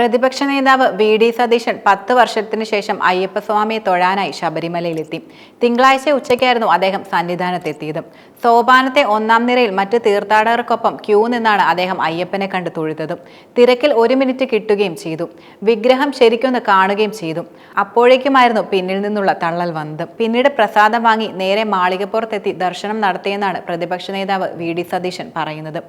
പ്രതിപക്ഷ നേതാവ് V D Satheesan പത്ത് വർഷത്തിനു ശേഷം അയ്യപ്പസ്വാമിയെ തൊഴാനായി ശബരിമലയിലെത്തി. തിങ്കളാഴ്ച ഉച്ചയ്ക്കായിരുന്നു അദ്ദേഹം സന്നിധാനത്തെത്തിയത്. സോപാനത്തെ ഒന്നാം നിരയിൽ മറ്റ് തീർത്ഥാടകർക്കൊപ്പം ക്യൂ നിന്നാണ് അദ്ദേഹം അയ്യപ്പനെ കണ്ട് തൊഴുതതും. തിരക്കിൽ ഒരു മിനിറ്റ് കിട്ടുകയും ചെയ്തു. വിഗ്രഹം ശരിക്കൊന്ന് കാണുകയും ചെയ്തു. അപ്പോഴേക്കുമായിരുന്നു പിന്നിൽ നിന്നുള്ള തള്ളൽ വന്നത്. പിന്നീട് പ്രസാദം വാങ്ങി നേരെ മാളികപ്പുറത്തെത്തി ദർശനം നടത്തിയെന്നാണ് പ്രതിപക്ഷ നേതാവ് വി ഡി സതീശൻ പറയുന്നത്.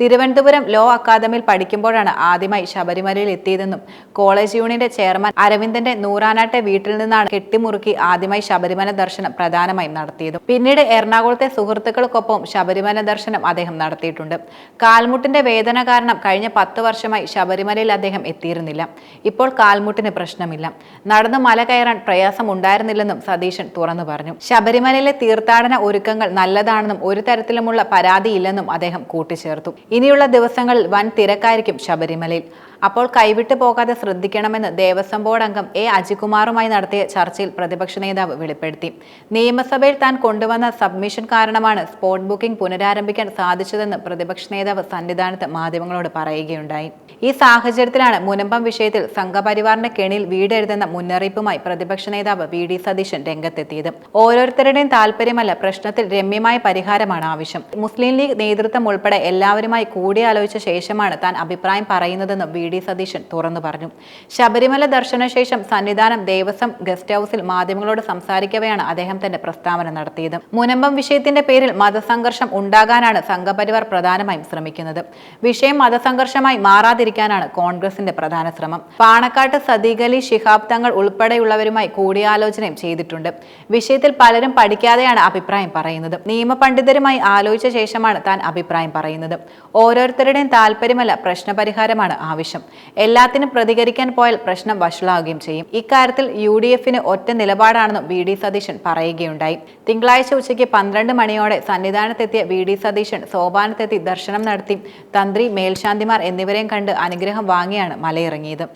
തിരുവനന്തപുരം ലോ അക്കാദമിയിൽ പഠിക്കുമ്പോഴാണ് ആദ്യമായി ശബരിമലയിൽ എത്തിയതെന്നും കോളേജ് യൂണിയന്റെ ചെയർമാൻ അരവിന്ദന്റെ നൂറാനാട്ടെ വീട്ടിൽ നിന്നാണ് കെട്ടിമുറുക്കി ആദ്യമായി ശബരിമല ദർശനം പ്രധാനമായും നടത്തിയത്. പിന്നീട് എറണാകുളത്തെ സുഹൃത്തുക്കൾക്കൊപ്പം ശബരിമല ദർശനം അദ്ദേഹം നടത്തിയിട്ടുണ്ട്. കാൽമുട്ടിന്റെ വേദന കാരണം കഴിഞ്ഞ പത്ത് വർഷമായി ശബരിമലയിൽ അദ്ദേഹം എത്തിയിരുന്നില്ല. ഇപ്പോൾ കാൽമുട്ടിന് പ്രശ്നമില്ല. നടന്ന് മല കയറാൻ പ്രയാസം ഉണ്ടായിരുന്നില്ലെന്നും സതീശൻ തുറന്നു പറഞ്ഞു. ശബരിമലയിലെ തീർത്ഥാടന ഒരുക്കങ്ങൾ നല്ലതാണെന്നും ഒരു തരത്തിലുമുള്ള പരാതിയില്ലെന്നും അദ്ദേഹം കൂട്ടിച്ചേർത്തു. ഇനിയുള്ള ദിവസങ്ങളിൽ വൻ തിരക്കായിരിക്കും ശബരിമലയിൽ. അപ്പോൾ കൈവിട്ടു പോകാതെ ശ്രദ്ധിക്കണമെന്ന് ദേവസ്വം ബോർഡ് അംഗം എ അജികുമാറുമായി നടത്തിയ ചർച്ചയിൽ പ്രതിപക്ഷ നേതാവ് വെളിപ്പെടുത്തി. നിയമസഭയിൽ താൻ കൊണ്ടുവന്ന സബ്മിഷൻ കാരണമാണ് സ്പോട്ട് ബുക്കിംഗ് പുനരാരംഭിക്കാൻ സാധിച്ചതെന്ന് പ്രതിപക്ഷ നേതാവ് സന്നിധാനത്ത് മാധ്യമങ്ങളോട് പറയുകയുണ്ടായി. ഈ സാഹചര്യത്തിലാണ് മുനമ്പം വിഷയത്തിൽ സംഘപരിവാറിന്റെ കെണിയിൽ വീടെഴുതുന്ന മുന്നറിയിപ്പുമായി പ്രതിപക്ഷ നേതാവ് വി ഡി സതീശൻ രംഗത്തെത്തിയത്. ഓരോരുത്തരുടെയും താല്പര്യമല്ല പ്രശ്നത്തിൽ രമ്യമായ പരിഹാരമാണ് ആവശ്യം. മുസ്ലിം ലീഗ് നേതൃത്വം ഉൾപ്പെടെ എല്ലാവരുമായി കൂടിയാലോചിച്ച ശേഷമാണ് താൻ അഭിപ്രായം പറയുന്നതെന്ന് വി ഡി സതീശൻ തുറന്നു പറഞ്ഞു. ശബരിമല ദർശനശേഷം സന്നിധാനം ദേവസ്വം ഗസ്റ്റ് ഹൌസിൽ മാധ്യമങ്ങളോട് സംസാരിക്കവെയാണ് അദ്ദേഹം തന്റെ പ്രസ്താവന നടത്തിയത്. മുനമ്പം വിഷയത്തിന്റെ പേരിൽ മതസംഘർഷം ഉണ്ടാകാനാണ് സംഘപരിവാർ പ്രധാനമായും ശ്രമിക്കുന്നത്. വിഷയം മതസംഘർഷമായി മാറാതിരിക്കാനാണ് കോൺഗ്രസിന്റെ പ്രധാന ശ്രമം. പാണക്കാട്ട് സദീഖ് ശിഹാബ് തങ്ങൾ ഉൾപ്പെടെയുള്ളവരുമായി കൂടിയാലോചനയും ചെയ്തിട്ടുണ്ട്. വിഷയത്തിൽ പലരും പഠിക്കാതെയാണ് അഭിപ്രായം പറയുന്നത്. നിയമപണ്ഡിതരുമായി ആലോചിച്ച ശേഷമാണ് താൻ അഭിപ്രായം പറയുന്നത്. ഓരോരുത്തരുടെയും താല്പര്യമല്ല പ്രശ്നപരിഹാരമാണ് ആവശ്യം. എല്ലാത്തിനും പ്രതികരിക്കാൻ പോയാൽ പ്രശ്നം വഷളാവുകയും ചെയ്യും. ഇക്കാര്യത്തിൽ യു ഡി എഫിന് ഒറ്റ നിലപാടാണെന്നും വി ഡി സതീശൻ പറയുകയുണ്ടായി. തിങ്കളാഴ്ച ഉച്ചയ്ക്ക് പന്ത്രണ്ട് മണിയോടെ സന്നിധാനത്തെത്തിയ വി ഡി സതീശൻ സോപാനത്തെത്തി ദർശനം നടത്തി. തന്ത്രി മേൽശാന്തിമാർ എന്നിവരെയും കണ്ട് അനുഗ്രഹം വാങ്ങിയാണ് മലയിറങ്ങിയത്.